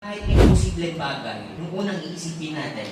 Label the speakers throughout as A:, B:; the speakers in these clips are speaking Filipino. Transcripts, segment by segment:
A: Kahit imposibleng bagay, yung unang iisipin natin.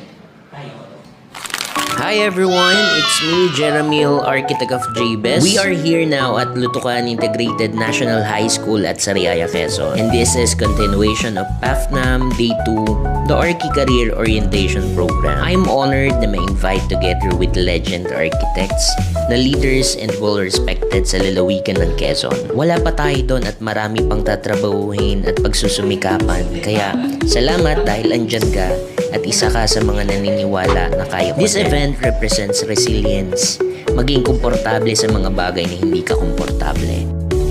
B: Hi everyone, it's me, Jeremil, architect of JBES. We are here now at Lutucan Integrated National High School at Sariaya, Quezon. And this is continuation of PAFNAM Day 2, the Archi Career Orientation Program. I'm honored na ma-invite together with legend architects na leaders and well-respected sa lalawigan ng Quezon. Wala pa tayo doon at marami pang tatrabahuhin at pagsusumikapan. Kaya salamat dahil andyan ka at isa ka sa mga naniniwala na kaya ko. This event represents resilience, maging komportable sa mga bagay na hindi ka komportable.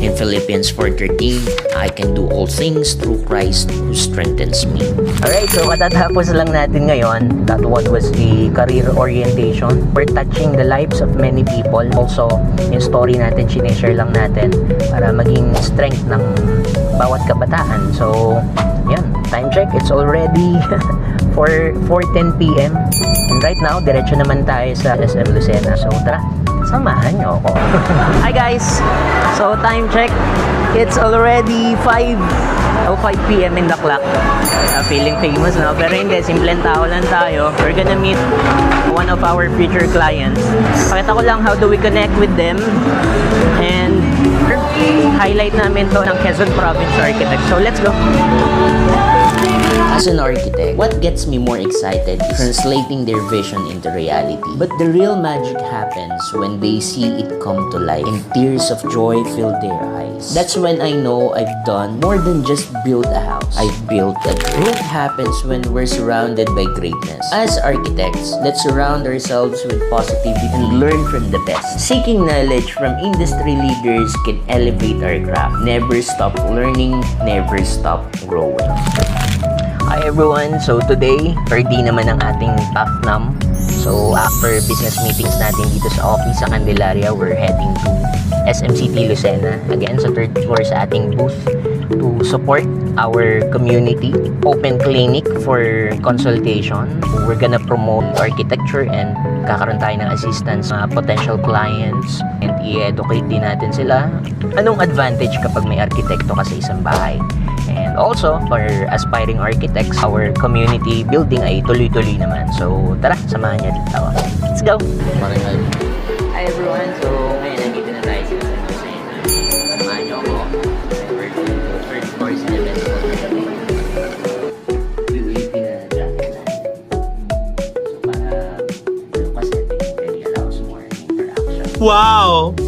B: In Philippians 4.13, I can do all things through Christ who strengthens me. Alright, so katatapos lang natin ngayon. That one was the career orientation. We're touching the lives of many people. Also, yung story natin, sineshare lang natin para maging strength ng bawat kabataan. So, yan, time check. It's already 4, 4.10 p.m. And right now, diretso naman tayo sa SM Lucena. So, tara, samahan niyo ako. Hi guys! So, time check. It's already 5 oh, 5 p.m. in the clock. Uh, feeling famous, no? Pero hindi, simpleng tao lang tayo. We're gonna meet one of our future clients. Pakita ko lang how do we connect with them. And highlight namin to ng Quezon Province Architect. So, let's go! As an architect, what gets me more excited is translating their vision into reality. But the real magic happens when they see it come to life and tears of joy fill their eyes. That's when I know I've done more than just build a house. I've built a dream. Growth happens when we're surrounded by greatness. As architects, let's surround ourselves with positivity and learn from the best. Seeking knowledge from industry leaders can elevate our craft. Never stop learning, never stop growing. Hi everyone! So today, third day naman ang ating PAFNAM. So after business meetings natin dito sa office sa Candelaria, we're heading to SMCT Lucena. Again, sa third floor sa ating booth to support our community. Open clinic for consultation. We're gonna promote architecture and kakaroon tayo ng assistance sa potential clients and i-educate din natin sila. Anong advantage kapag may arkitekto ka sa isang bahay? And also, for aspiring architects, our community building ay tuloy-tuloy naman. So, tara, samahan niyo dito ako. Let's go! Hi everyone! So, ngayon nandito na tayo sa San Lucena. Samahan niyo ako. We're going to first course in the ano.
C: Wow!